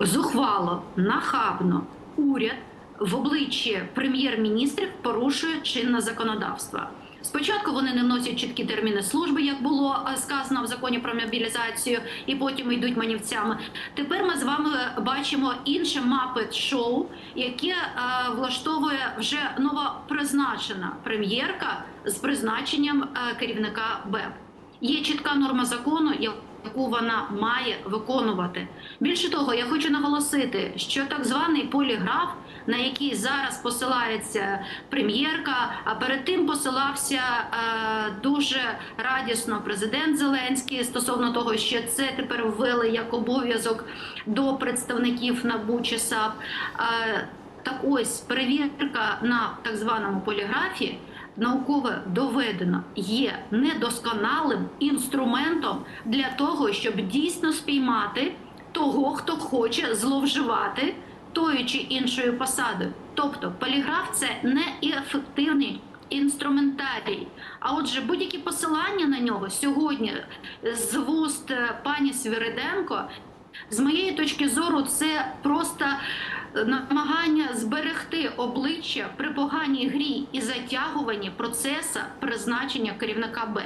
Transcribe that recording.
зухвало, нахабно уряд в обличчі прем'єр-міністрів порушує чинне законодавство. Спочатку вони не вносять чіткі терміни служби, як було е, сказано в законі про мобілізацію, і потім йдуть манівцями. Тепер ми з вами бачимо інше мапет шоу, яке е, влаштовує вже новопризначена прем'єрка з призначенням е, керівника БЕП. Є чітка норма закону, яку вона має виконувати. Більше того, я хочу наголосити, що так званий поліграф, на який зараз посилається прем'єрка, а перед тим посилався е, дуже радісно президент Зеленський стосовно того, що це тепер ввели як обов'язок до представників НАБУ чи САП. Е, так ось перевірка на так званому поліграфі науково доведено є недосконалим інструментом для того, щоб дійсно спіймати того, хто хоче зловживати тою чи іншою посадою. Тобто поліграф це неефективний інструментарій. А отже, будь-які посилання на нього сьогодні з вуст е, пані Свириденко, з моєї точки зору, це просто намагання зберегти обличчя при поганій грі і затягуванні процесу призначення керівника Б.